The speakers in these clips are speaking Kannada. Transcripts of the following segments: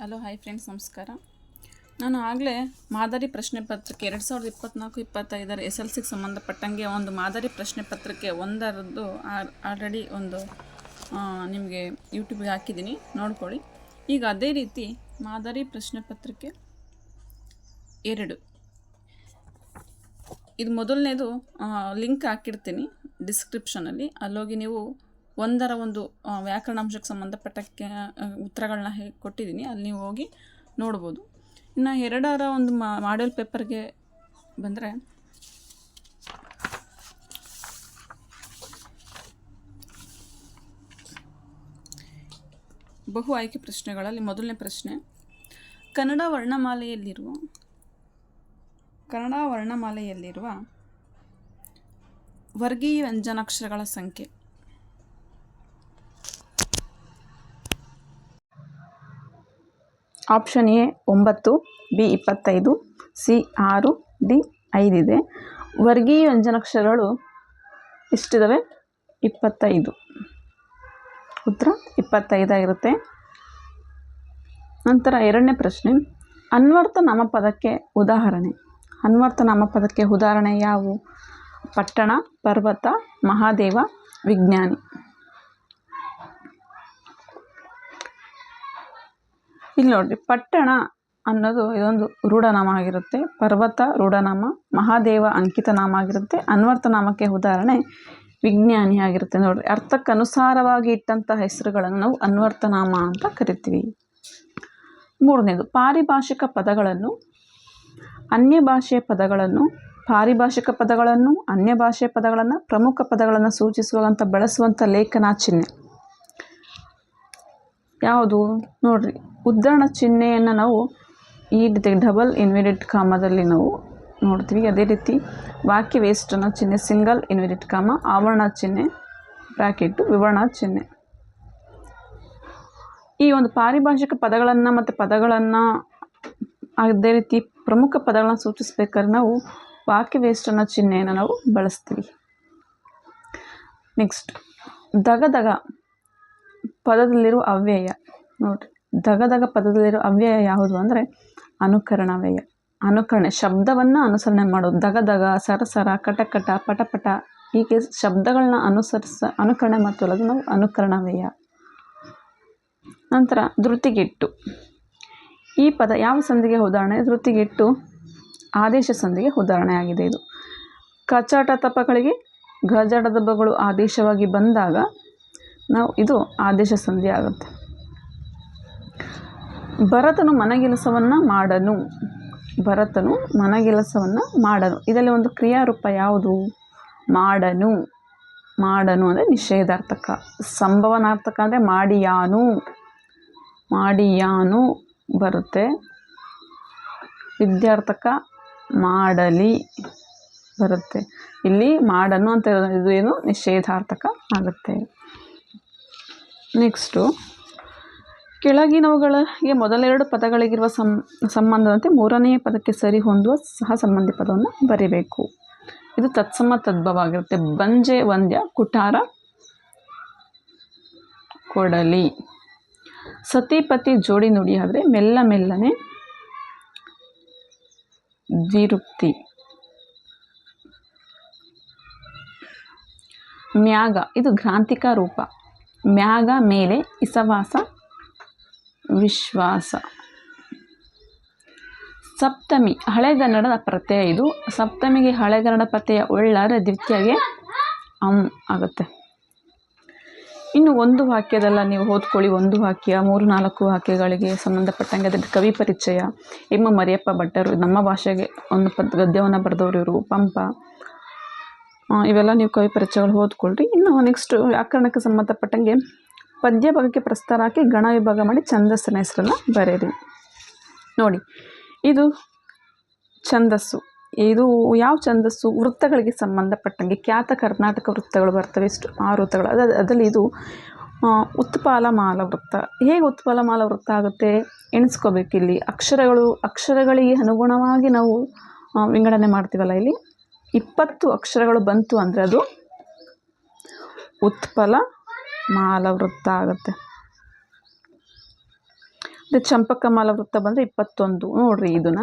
ಹಲೋ, ಹಾಯ್ ಫ್ರೆಂಡ್ಸ್ ನಮಸ್ಕಾರ. ನಾನು ಆಗಲೇ ಮಾದರಿ ಪ್ರಶ್ನೆ ಪತ್ರಿಕೆ ಎರಡು ಸಾವಿರದ ಇಪ್ಪತ್ತ್ನಾಲ್ಕು ಇಪ್ಪತ್ತೈದರ ಎಸ್ ಎಲ್ ಸಿಗೆ ಸಂಬಂಧಪಟ್ಟಂಗೆ ಒಂದು ಮಾದರಿ ಪ್ರಶ್ನೆ ಪತ್ರಿಕೆ ಒಂದರದ್ದು ಆಲ್ರೆಡಿ ಒಂದು ನಿಮಗೆ ಯೂಟ್ಯೂಬ್ಗೆ ಹಾಕಿದ್ದೀನಿ. ನೋಡ್ಕೊಳ್ಳಿ. ಈಗ ಅದೇ ರೀತಿ ಮಾದರಿ ಪ್ರಶ್ನೆ ಪತ್ರಿಕೆ ಎರಡು. ಇದು ಮೊದಲನೇದು ಲಿಂಕ್ ಹಾಕಿರ್ತೀನಿ ಡಿಸ್ಕ್ರಿಪ್ಷನಲ್ಲಿ ಅಲ್ಲೋಗಿ ನೀವು ಒಂದರ ಒಂದು ವ್ಯಾಕರಣಾಂಶಕ್ಕೆ ಸಂಬಂಧಪಟ್ಟ ಉತ್ತರಗಳನ್ನ ಹೇ, ಕೊಟ್ಟಿದ್ದೀನಿ. ಅಲ್ಲಿ ನೀವು ಹೋಗಿ ನೋಡ್ಬೋದು. ಇನ್ನು ಎರಡರ ಒಂದು ಮಾಡೆಲ್ ಪೇಪರ್ಗೆ ಬಂದರೆ, ಬಹು ಆಯ್ಕೆ ಪ್ರಶ್ನೆಗಳಲ್ಲಿ ಮೊದಲನೇ ಪ್ರಶ್ನೆ, ಕನ್ನಡ ವರ್ಣಮಾಲೆಯಲ್ಲಿರುವ ಕನ್ನಡ ವರ್ಣಮಾಲೆಯಲ್ಲಿರುವ ವರ್ಗೀಯ ವ್ಯಂಜನಾಕ್ಷರಗಳ ಸಂಖ್ಯೆ. ಆಪ್ಷನ್ ಎ ಒಂಬತ್ತು, ಬಿ ಇಪ್ಪತ್ತೈದು, ಸಿ ಆರು, ಡಿ ಐದಿದೆ. ವರ್ಗೀಯ ವ್ಯಂಜನಾಕ್ಷರಗಳು ಎಷ್ಟಿದಾವೆ? ಇಪ್ಪತ್ತೈದು. ಉತ್ತರ ಇಪ್ಪತ್ತೈದಾಗಿರುತ್ತೆ ನಂತರ ಎರಡನೇ ಪ್ರಶ್ನೆ, ಅನ್ವರ್ಥ ನಾಮಪದಕ್ಕೆ ಉದಾಹರಣೆ. ಅನ್ವರ್ಥ ನಾಮಪದಕ್ಕೆ ಉದಾಹರಣೆ ಯಾವುವು ಪಟ್ಟಣ, ಪರ್ವತ, ಮಹಾದೇವ, ವಿಜ್ಞಾನಿ. ಇಲ್ಲಿ ನೋಡ್ರಿ, ಪಟ್ಟಣ ಅನ್ನೋದು ಇದೊಂದು ರೂಢನಾಮ ಆಗಿರುತ್ತೆ ಪರ್ವತ ರೂಢನಾಮ, ಮಹಾದೇವ ಅಂಕಿತ ನಾಮ ಆಗಿರುತ್ತೆ ಅನ್ವರ್ಥ ನಾಮಕ್ಕೆ ಉದಾಹರಣೆ ವಿಜ್ಞಾನಿ ಆಗಿರುತ್ತೆ ನೋಡ್ರಿ. ಅರ್ಥಕ್ಕೆ ಅನುಸಾರವಾಗಿ ಇಟ್ಟಂಥ ಹೆಸರುಗಳನ್ನು ನಾವು ಅನ್ವರ್ಥ ನಾಮ ಅಂತ ಕರಿತೀವಿ. ಮೂರನೇದು, ಪಾರಿಭಾಷಿಕ ಪದಗಳನ್ನು, ಅನ್ಯ ಭಾಷೆಯ ಪದಗಳನ್ನು, ಪಾರಿಭಾಷಿಕ ಪದಗಳನ್ನು, ಅನ್ಯ ಭಾಷೆಯ ಪದಗಳನ್ನು, ಪ್ರಮುಖ ಪದಗಳನ್ನು ಸೂಚಿಸುವಂಥ, ಬಳಸುವಂಥ ಲೇಖನ ಚಿಹ್ನೆ. ಯಾವುದು? ನೋಡ್ರಿ ಉದ್ಧರಣ ಚಿಹ್ನೆಯನ್ನು ನಾವು ಈ ರೀತಿ ಡಬಲ್ ಇನ್ವಿಡೆಡ್ ಕಾಮದಲ್ಲಿ ನಾವು ನೋಡ್ತೀವಿ. ಅದೇ ರೀತಿ ವಾಕ್ಯ ವೇಸ್ಟನ ಚಿಹ್ನೆ ಸಿಂಗಲ್ ಇನ್ವಿಡೆಡ್ ಕಾಮ ಆವರಣ ಚಿಹ್ನೆ ಬ್ರ್ಯಾಕೆಟು ವಿವರಣ ಚಿಹ್ನೆ. ಈ ಒಂದು ಪಾರಿಭಾಷಿಕ ಪದಗಳನ್ನು ಮತ್ತು ಪದಗಳನ್ನು ಅದೇ ರೀತಿ ಪ್ರಮುಖ ಪದಗಳನ್ನು ಸೂಚಿಸ್ಬೇಕಾದ್ರೆ ನಾವು ವಾಕ್ಯ ವೇಸ್ಟನ ಚಿಹ್ನೆಯನ್ನು ನಾವು ಬಳಸ್ತೀವಿ. ನೆಕ್ಸ್ಟ್ ದಗದಗ ಪದದಲ್ಲಿರುವ ಅವ್ಯಯ ನೋಡಿರಿ. ದಗದಗ ಪದದಲ್ಲಿರೋ ಅವ್ಯಯ ಯಾವುದು ಅಂದರೆ ಅನುಕರಣವ್ಯಯ. ಅನುಕರಣೆ, ಶಬ್ದವನ್ನು ಅನುಸರಣೆ ಮಾಡೋದು ದಗದಗ, ಸರಸರ, ಕಟಕಟ, ಪಟಪಟ, ಹೀಗೆ ಶಬ್ದಗಳನ್ನ ಅನುಸರಿಸ, ಅನುಕರಣೆ ಮಾಡ್ತೀವಲ್ಲ ನಾವು ಅನುಕರಣ ವ್ಯಯ ನಂತರ ಧೃತಿಗೆಟ್ಟು. ಈ ಪದ ಯಾವ ಸಂಧಿಗೆ ಉದಾಹರಣೆ? ಧೃತಿಗೆಟ್ಟು ಆದೇಶ ಸಂಧಿಗೆ ಉದಾಹರಣೆ ಆಗಿದೆ ಇದು. ಕಚಾಟ ತಪಗಳಿಗೆ ಗಜಾಟ ಆದೇಶವಾಗಿ ಬಂದಾಗ ನಾವು ಇದು ಆದೇಶ ಸಂಧಿ ಆಗುತ್ತೆ. ಭರತನು ಮನಗೆಲಸವನ್ನು ಮಾಡನು. ಭರತನು ಮನಗೆಲಸವನ್ನು ಮಾಡನು. ಇದರಲ್ಲಿ ಒಂದು ಕ್ರಿಯಾರೂಪ ಯಾವುದು? ಮಾಡನು. ಮಾಡನು ಅಂದರೆ ನಿಷೇಧಾರ್ಥಕ. ಸಂಭವನಾರ್ಥಕ ಅಂದರೆ ಮಾಡಿಯಾನು. ಮಾಡಿಯಾನು ಬರುತ್ತೆ. ವಿದ್ಯಾರ್ಥಕ ಮಾಡಲಿ ಬರುತ್ತೆ. ಇಲ್ಲಿ ಮಾಡನು ಅಂತ ಇದು ಏನು? ನಿಷೇಧಾರ್ಥಕ ಆಗುತ್ತೆ. ನೆಕ್ಸ್ಟು ಕೆಳಗಿನವುಗಳಿಗೆ ಮೊದಲೆರಡು ಪದಗಳಿಗಿರುವ ಸಂ, ಸಂಬಂಧದಂತೆ ಮೂರನೆಯ ಪದಕ್ಕೆ ಸರಿ ಹೊಂದುವ ಸಹ ಸಂಬಂಧಿ ಪದವನ್ನು ಬರೀಬೇಕು. ಇದು ತತ್ಸಮ ತದ್ಭವ ಆಗಿರುತ್ತೆ ಬಂಜೆ ವಂದ್ಯ ಕುಟಾರ ಕೊಡಲಿ. ಸತಿಪತಿ ಜೋಡಿ ನುಡಿ ಆದರೆ ಮೆಲ್ಲ ಮೆಲ್ಲನೆ ದ್ವಿರುಕ್ತಿ. ಮ್ಯಾಗ, ಇದು ಗ್ರಾಂತಿಕ ರೂಪ. ಮ್ಯಾಗ ಮೇಲೆ ಇಸವಾಸ ವಿಶ್ವಾಸ. ಸಪ್ತಮಿ ಹಳೆಗನ್ನಡದ ಪ್ರತ್ಯಯ ಇದು. ಸಪ್ತಮಿಗೆ ಹಳೆಗನ್ನಡ ಪ್ರತ್ಯಯ ಒಳ್ಳಾರೆ ದ್ವಿತೀಯಗೆ ಅಂ ಆಗುತ್ತೆ. ಇನ್ನು ಒಂದು ವಾಕ್ಯದಲ್ಲ ನೀವು ಓದ್ಕೊಳ್ಳಿ. ಒಂದು ವಾಕ್ಯ, ಮೂರು, ನಾಲ್ಕು ವಾಕ್ಯಗಳಿಗೆ ಸಂಬಂಧಪಟ್ಟಂಗೆ ಅದಕ್ಕೆ ಕವಿ ಪರಿಚಯ. ಎಮ್ಮ ಮರಿಯಪ್ಪ ಭಟ್ಟರು, ನಮ್ಮ ಭಾಷೆಗೆ ಒಂದು ಪದ ಗದ್ಯವನ್ನು ಬರೆದವರು ಇವರು, ಪಂಪ. ಇವೆಲ್ಲ ನೀವು ಕವಿ ಪರಿಚಯಗಳು ಓದ್ಕೊಳ್ರಿ. ಇನ್ನು ನೆಕ್ಸ್ಟು ವ್ಯಾಕರಣಕ್ಕೆ ಸಂಬಂಧಪಟ್ಟಂಗೆ ಪದ್ಯ ಭಾಗಕ್ಕೆ ಪ್ರಸ್ತಾರ ಹಾಕಿ ಗಣ ವಿಭಾಗ ಮಾಡಿ ಛಂದಸ್ಸಿನ ಹೆಸರನ್ನು ಬರೆಯಿರಿ. ನೋಡಿ, ಇದು ಛಂದಸ್ಸು. ಇದು ಯಾವ ಛಂದಸ್ಸು? ವೃತ್ತಗಳಿಗೆ ಸಂಬಂಧಪಟ್ಟಂಗೆ ಖ್ಯಾತ ಕರ್ನಾಟಕ ವೃತ್ತಗಳು ಬರ್ತವೆ ಇಷ್ಟು, ಆ ವೃತ್ತಗಳು. ಅದ, ಅದರಲ್ಲಿ ಇದು ಉತ್ಪಾಲ ಮಾಲ ವೃತ್ತ. ಹೇಗೆ ಉತ್ಪಾಲ ಮಾಲ ವೃತ್ತ ಆಗುತ್ತೆ? ಎಣಿಸ್ಕೋಬೇಕು ಇಲ್ಲಿ ಅಕ್ಷರಗಳು, ಅಕ್ಷರಗಳಿಗೆ ಅನುಗುಣವಾಗಿ ನಾವು ವಿಂಗಡಣೆ ಮಾಡ್ತೀವಲ್ಲ ಇಲ್ಲಿ? ಇಪ್ಪತ್ತು ಅಕ್ಷರಗಳು ಬಂತು ಅಂದರೆ ಅದು ಉತ್ಪಲ ಮಾಲವೃತ್ತ ಆಗುತ್ತೆ. ಇದು ಚಂಪಕ ವೃತ್ತ ಬಂದರೆ ಇಪ್ಪತ್ತೊಂದು. ನೋಡ್ರಿ ಇದನ್ನ.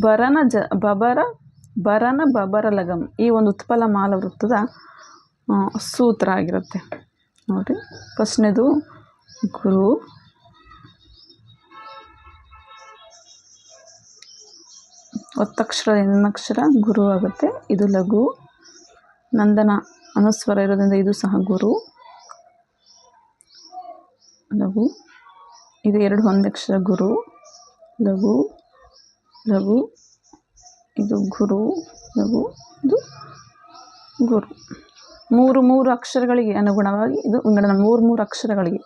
ಬರನ ಜ, ಬಬರ ಬರನ ಬಬರ ಲಗಮ್ ಈ ಒಂದು ಉತ್ಪಲ ಮಾಲ ವೃತ್ತದ ಸೂತ್ರ ಆಗಿರುತ್ತೆ. ನೋಡಿರಿ. ಫಸ್ಟ್ನೇದು ಗುರು. ಒತ್ತಕ್ಷರ, ಎನ್ನಕ್ಷರ, ಗುರು ಆಗುತ್ತೆ. ಇದು ಲಘು. ನಂದನ ಅನುಸ್ವರ ಇರೋದ್ರಿಂದ ಇದು ಸಹ ಗುರು. ಲಘು. ಇದು ಎರಡು ಒಂದಕ್ಷರ ಗುರು. ಲಘು. ಲಘು. ಇದು ಗುರು. ಲಘು. ಇದು ಗುರು. ಮೂರು ಮೂರು ಅಕ್ಷರಗಳಿಗೆ ಅನುಗುಣವಾಗಿ ಇದು ಇಂಗಡನ ಮೂರು ಮೂರು ಅಕ್ಷರಗಳಿಗೆ.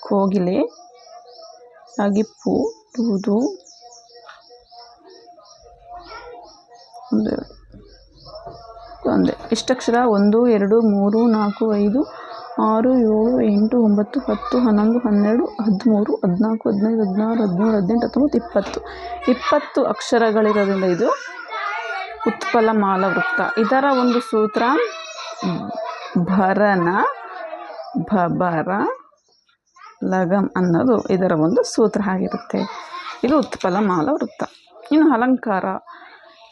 ಕೋಗಿಲೆ. ಅಗಿಪ್ಪು ಒಂದೆರಡು ಒಂದೇ ಇಷ್ಟಕ್ಷರ ಒಂದು, ಎರಡು, ಮೂರು, ನಾಲ್ಕು, ಐದು, ಆರು, ಏಳು, ಎಂಟು, ಒಂಬತ್ತು, ಹತ್ತು, ಹನ್ನೊಂದು, ಹನ್ನೆರಡು, ಹದಿಮೂರು, ಹದಿನಾಲ್ಕು, ಹದಿನೈದು, ಹದಿನಾರು, ಹದಿನೇಳು, ಹದಿನೆಂಟು, ಹತ್ತೊಂಬತ್ತು, ಇಪ್ಪತ್ತು. ಇಪ್ಪತ್ತು ಅಕ್ಷರಗಳಿರೋದ್ರಿಂದ ಇದು ಉತ್ಪಲ ಮಾಲವೃತ್ತ ಇದರ ಒಂದು ಸೂತ್ರ, ಭರನ, ಭಬರ ಲಗಮ್ ಅನ್ನೋದು ಇದರ ಒಂದು ಸೂತ್ರ ಆಗಿರುತ್ತೆ. ಇದು ಉತ್ಪಲ ಮಾಲವೃತ್ತ ಇನ್ನು ಅಲಂಕಾರ.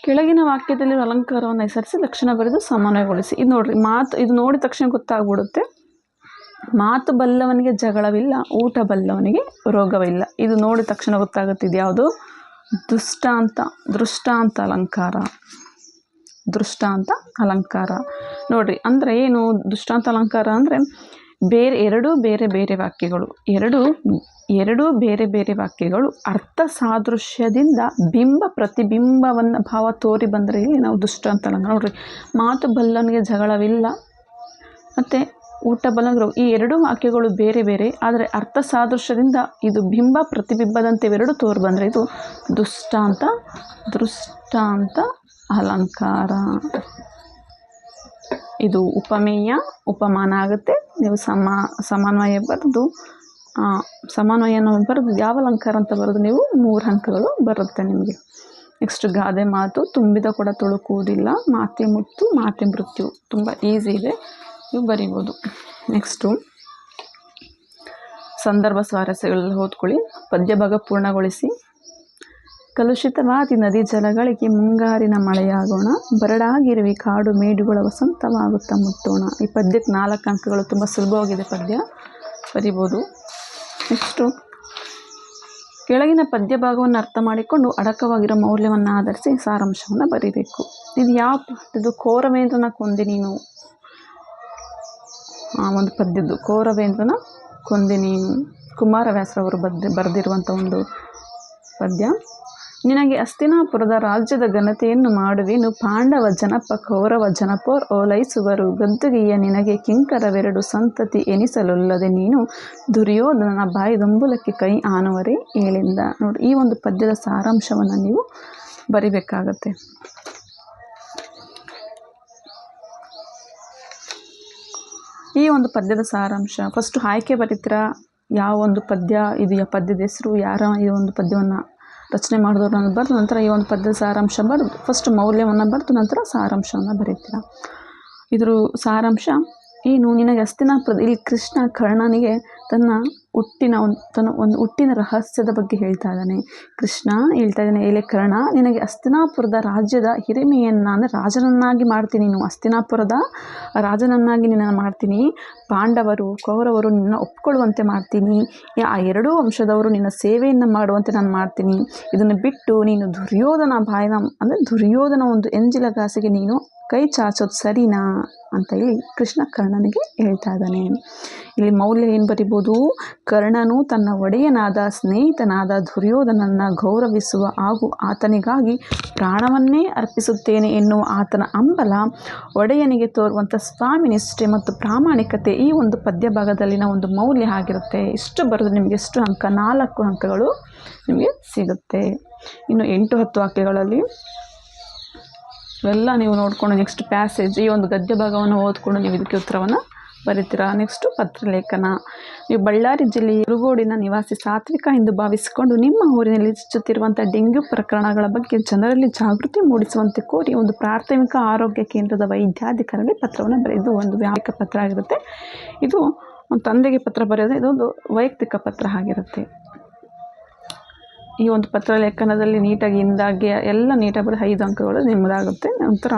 ಕೆಳಗಿನ ವಾಕ್ಯದಲ್ಲಿ ಅಲಂಕಾರವನ್ನು ಹೆಸರಿಸಿ ಲಕ್ಷಣ ಬರೆದು ಸಮನ್ವಯಗೊಳಿಸಿ ಇದು ನೋಡ್ರಿ, ಮಾತು, ಇದು ನೋಡಿದ ತಕ್ಷಣ ಗೊತ್ತಾಗ್ಬಿಡುತ್ತೆ. ಮಾತು ಬಲ್ಲವನಿಗೆ ಜಗಳವಿಲ್ಲ, ಊಟ ಬಲ್ಲವನಿಗೆ ರೋಗವಿಲ್ಲ. ಇದು ನೋಡಿದ ತಕ್ಷಣ ಗೊತ್ತಾಗುತ್ತೆ ಇದು ಯಾವುದು? ದುಷ್ಟಾಂತ, ದೃಷ್ಟಾಂತ ಅಲಂಕಾರ. ದೃಷ್ಟಾಂತ ಅಲಂಕಾರ. ನೋಡ್ರಿ, ಅಂದರೆ ಏನು? ದೃಷ್ಟಾಂತ ಅಲಂಕಾರ ಅಂದರೆ ಬೇರೆ ಎರಡೂ ಬೇರೆ ಬೇರೆ ವಾಕ್ಯಗಳು. ಎರಡು, ಎರಡೂ ಬೇರೆ ಬೇರೆ ವಾಕ್ಯಗಳು ಅರ್ಥ ಸಾದೃಶ್ಯದಿಂದ ಬಿಂಬ ಪ್ರತಿಬಿಂಬವನ್ನು ಭಾವ ತೋರಿ ಬಂದರೆ ಇಲ್ಲಿ ನಾವು ದುಷ್ಟ ಅಲಂಕಾರ ನೋಡ್ರಿ. ಮಾತು ಬಲ್ಲನಿಗೆ ಜಗಳವಿಲ್ಲ. ಮತ್ತು ಊಟ ಬಲ್ಲನಿಗೆ ಈ ಎರಡೂ ವಾಕ್ಯಗಳು ಬೇರೆ ಬೇರೆ, ಆದರೆ ಅರ್ಥ ಸಾದೃಶ್ಯದಿಂದ ಇದು ಬಿಂಬ ಪ್ರತಿಬಿಂಬದಂತೆ ಇವೆರಡು ತೋರಿ ಬಂದರೆ ಇದು ದುಷ್ಟಾಂತ ದೃಷ್ಟಾಂತ ಅಲಂಕಾರ ಇದು ಉಪಮೇಯ ಉಪಮಾನ ಆಗುತ್ತೆ ನೀವು ಸಮ, ಸಮನ್ವಯ ಬರೆದು ಸಮನ್ವಯನ ಬರೆದು ಯಾವ ಅಲಂಕಾರ ಅಂತ ಬರೆದು ನೀವು ಮೂರು ಅಂಕಗಳು ಬರುತ್ತೆ ನಿಮಗೆ. ನೆಕ್ಸ್ಟ್ ಗಾದೆ ಮಾತು, ತುಂಬಿದ ಕೂಡ ತುಳುಕುವುದಿಲ್ಲ, ಮಾತೆ ಮುತ್ತು, ಮಾತೆ ಮೃತ್ಯು. ತುಂಬ ಈಸಿ ಇದೆ. ನೀವು ಬರಿಬೋದು. ನೆಕ್ಸ್ಟು ಸಂದರ್ಭ ಸ್ವಾರಸ್ಯಗಳಲ್ಲಿ ಓದ್ಕೊಳ್ಳಿ. ಪದ್ಯ ಭಾಗ ಪೂರ್ಣಗೊಳಿಸಿ. ಕಲುಷಿತವಾದಿ ನದಿ ಜಲಗಳಿಗೆ ಮುಂಗಾರಿನ ಮಳೆಯಾಗೋಣ. ಬರಡಾಗಿರುವಿ ಕಾಡು ಮೇಡುಗಳ ವಸಂತವಾಗುತ್ತಾ ಮುಟ್ಟೋಣ. ಈ ಪದ್ಯಕ್ಕೆ ನಾಲ್ಕು ಅಂಕಗಳು ತುಂಬ ಸುಲಭವಾಗಿದೆ ಪದ್ಯ. ಬರಿಬೋದು. ನೆಕ್ಸ್ಟು. ಕೆಳಗಿನ ಪದ್ಯ ಭಾಗವನ್ನು ಅರ್ಥ ಮಾಡಿಕೊಂಡು ಅಡಕವಾಗಿರೋ ಮೌಲ್ಯವನ್ನು ಆಧರಿಸಿ ಸಾರಾಂಶವನ್ನು ಬರೀಬೇಕು. ಇದು ಯಾವ ಇದು ಕೋರವೇಂದ್ರನ ಕೊಂದೆ ನೀನು. ಆ ಒಂದು ಪದ್ಯದ್ದು. ಕೋರವೇಂದ್ರನ ಕೊಂದೆ ನೀನು. ಕುಮಾರವ್ಯಾಸರವರು ಬದ್ದ ಬರೆದಿರುವಂಥ ಒಂದು ಪದ್ಯ. ನಿನಗೆ ಅಸ್ತಿನಾಪುರದ ರಾಜ್ಯದ ಘನತೆಯನ್ನು ಮಾಡುವೆನು. ಪಾಂಡವ ಜನಪ, ಕೌರವ ಜನಪೋರ್ ಓಲೈಸುವರು ಗದ್ದುಗೆಯ ನಿನಗೆ ಕಿಂಕರವೆರಡು ಸಂತತಿ ಎನಿಸಲೊಲ್ಲದೆ ನೀನು ದುರ್ಯೋಧನನ ಬಾಯಿದೊಂಬುಲಕ್ಕೆ ಕೈ ಆನುವರೇ ಏಳಿಂದ. ನೋಡಿ, ಈ ಒಂದು ಪದ್ಯದ ಸಾರಾಂಶವನ್ನು ನೀವು ಬರಿಬೇಕಾಗತ್ತೆ. ಈ ಒಂದು ಪದ್ಯದ ಸಾರಾಂಶ ಫಸ್ಟು ಆಯ್ಕೆ ಬರೀತೀರಾ? ಯಾವ ಒಂದು ಪದ್ಯ, ಇದು ಪದ್ಯದ ಹೆಸರು, ಯಾರ, ಈ ಒಂದು ಪದ್ಯವನ್ನು ರಚನೆ ಮಾಡಿದವ್ರು ಅನ್ನೋದು ಬರೆದು ನಂತರ ಈ ಒಂದು ಪದ್ಯದ ಸಾರಾಂಶ ಬರೆದು ಫಸ್ಟ್ ಮೌಲ್ಯವನ್ನು ಬರೆದು ನಂತರ ಸಾರಾಂಶವನ್ನು ಬರೀತೀರಾ? ಇದ್ರ ಸಾರಾಂಶ ಏನು ನಿನಗೆ ಹಸ್ತಿನಾಪುರದ ಇಲ್ಲಿ ಕೃಷ್ಣ ಕರ್ಣನಿಗೆ ತನ್ನ ಹುಟ್ಟಿನ ಒಂದು ತನ್ನ ಒಂದು ಹುಟ್ಟಿನ ರಹಸ್ಯದ ಬಗ್ಗೆ ಹೇಳ್ತಾ ಇದ್ದಾನೆ. ಕೃಷ್ಣ ಹೇಳ್ತಾ ಇದ್ದಾನೆ ಎಲೆ ಕರ್ಣ, ನಿನಗೆ ಅಸ್ತಿನಾಪುರದ ರಾಜ್ಯದ ಹಿರಿಮೆಯನ್ನು ಅಂದರೆ ರಾಜನನ್ನಾಗಿ ಮಾಡ್ತೀನಿ ನೀನು. ಅಸ್ತಿನಾಪುರದ ರಾಜನನ್ನಾಗಿ ನಿನ್ನನ್ನು ಮಾಡ್ತೀನಿ. ಪಾಂಡವರು, ಕೌರವರು ನಿನ್ನ ಒಪ್ಕೊಳ್ಳುವಂತೆ ಮಾಡ್ತೀನಿ. ಆ ಎರಡೂ ವಂಶದವರು ನಿನ್ನ ಸೇವೆಯನ್ನು ಮಾಡುವಂತೆ ನಾನು ಮಾಡ್ತೀನಿ. ಇದನ್ನು ಬಿಟ್ಟು ನೀನು ದುರ್ಯೋಧನ ಬಾಯಿನ, ಅಂದರೆ ದುರ್ಯೋಧನ ಒಂದು ಎಂಜಿಲ ಗಾಸಿಗೆ ನೀನು ಕೈ ಚಾಚೋದು ಸರಿನಾ ಅಂತ ಹೇಳಿ ಕೃಷ್ಣ ಕರ್ಣನಿಗೆ ಹೇಳ್ತಾ ಇದ್ದಾನೆ. ಇಲ್ಲಿ ಮೌಲ್ಯ ಏನು ಬರಿಬೋದು? ಕರ್ಣನು ತನ್ನ ಒಡೆಯನಾದ, ಸ್ನೇಹಿತನಾದ ದುರ್ಯೋಧನನ್ನು ಗೌರವಿಸುವ ಹಾಗೂ ಆತನಿಗಾಗಿ ಪ್ರಾಣವನ್ನೇ ಅರ್ಪಿಸುತ್ತೇನೆ ಎನ್ನುವ ಆತನ ಅಂಬಲ ಒಡೆಯನಿಗೆ ತೋರುವಂಥ ಸ್ವಾಮಿ ನಿಷ್ಠೆ ಮತ್ತು ಪ್ರಾಮಾಣಿಕತೆ ಈ ಒಂದು ಪದ್ಯ ಭಾಗದಲ್ಲಿನ ಒಂದು ಮೌಲ್ಯ ಆಗಿರುತ್ತೆ. ಇಷ್ಟು ಬರೆದು ನಿಮಗೆ ಎಷ್ಟು ಅಂಕ? ನಾಲ್ಕು ಅಂಕಗಳು ನಿಮಗೆ ಸಿಗುತ್ತೆ. ಇನ್ನು ಎಂಟು ಹತ್ತು ವಾಕ್ಯಗಳಲ್ಲಿ ಇವೆಲ್ಲ ನೀವು ನೋಡಿಕೊಂಡು ನೆಕ್ಸ್ಟ್ ಪ್ಯಾಸೇಜ್ ಈ ಒಂದು ಗದ್ಯ ಭಾಗವನ್ನು ಓದ್ಕೊಂಡು ನೀವು ಇದಕ್ಕೆ ಉತ್ತರವನ್ನು ಬರಿತೀರಾ? ನೆಕ್ಸ್ಟು ಪತ್ರಲೇಖನ. ನೀವು ಬಳ್ಳಾರಿ ಜಿಲ್ಲೆಯ ಇರುಗೋಡಿನ ನಿವಾಸಿ ಸಾತ್ವಿಕ ಎಂದು ಭಾವಿಸಿಕೊಂಡು ನಿಮ್ಮ ಊರಿನಲ್ಲಿ ಹೆಚ್ಚುತ್ತಿರುವಂಥ ಡೆಂಗ್ಯೂ ಪ್ರಕರಣಗಳ ಬಗ್ಗೆ ಜನರಲ್ಲಿ ಜಾಗೃತಿ ಮೂಡಿಸುವಂತೆ ಕೋರಿ ಒಂದು ಪ್ರಾಥಮಿಕ ಆರೋಗ್ಯ ಕೇಂದ್ರದ ವೈದ್ಯಾಧಿಕಾರಿಗೆ ಪತ್ರವನ್ನು ಬರೆದು ಒಂದು ವ್ಯಾಪಕ ಪತ್ರ ಆಗಿರುತ್ತೆ. ಇದು ತಂದೆಗೆ ಪತ್ರ ಬರೆಯೋದು, ಇದೊಂದು ವೈಯಕ್ತಿಕ ಪತ್ರ ಆಗಿರುತ್ತೆ. ಈ ಒಂದು ಪತ್ರ ಲೇಖನದಲ್ಲಿ ನೀಟಾಗಿ ಇಂದಾಗಿ ಎಲ್ಲ ನೀಟಾಗಿ ಬರೋ ಐದು ಅಂಕಗಳು ನಿಮ್ಮದಾಗುತ್ತೆ. ನಂತರ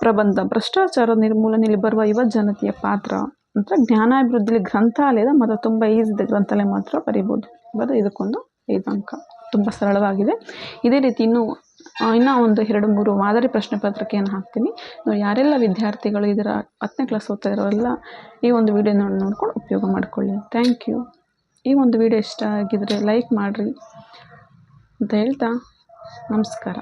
ಪ್ರಬಂಧ, ಭ್ರಷ್ಟಾಚಾರ ನಿರ್ಮೂಲನೆಯಲ್ಲಿ ಬರುವ ಯುವ ಜನತೆಯ ಪಾತ್ರ. ನಂತರ ಜ್ಞಾನಾಭಿವೃದ್ಧಿಲಿ ಗ್ರಂಥಾಲಯದ ಮತ್ತು ತುಂಬ ಈಸಿ ಇದೆ ಗ್ರಂಥಾಲಯ ಮಾತ್ರ ಬರಿಬೋದು. ಬರೋ ಇದಕ್ಕೊಂದು ಐದು ಅಂಕ. ತುಂಬ ಸರಳವಾಗಿದೆ. ಇದೇ ರೀತಿ ಇನ್ನೂ ಇನ್ನೂ ಒಂದು ಎರಡು ಮೂರು ಮಾದರಿ ಪ್ರಶ್ನೆ ಪತ್ರಿಕೆಯನ್ನು ಹಾಕ್ತೀನಿ. ನಾವು ಯಾರೆಲ್ಲ ವಿದ್ಯಾರ್ಥಿಗಳು ಇದರ ಹತ್ತನೇ ಕ್ಲಾಸ್ ಓದ್ತಾ ಇರೋರೆಲ್ಲ ಈ ಒಂದು ವಿಡಿಯೋನ ನೋಡ್ಕೊಂಡು ಉಪಯೋಗ ಮಾಡಿಕೊಳ್ಳಿ. ಥ್ಯಾಂಕ್ ಯು ಈ ಒಂದು ವಿಡಿಯೋ ಇಷ್ಟ ಆಗಿದ್ದರೆ ಲೈಕ್ ಮಾಡಿರಿ. ಅಂತ ಹೇಳ್ತಾ ನಮಸ್ಕಾರ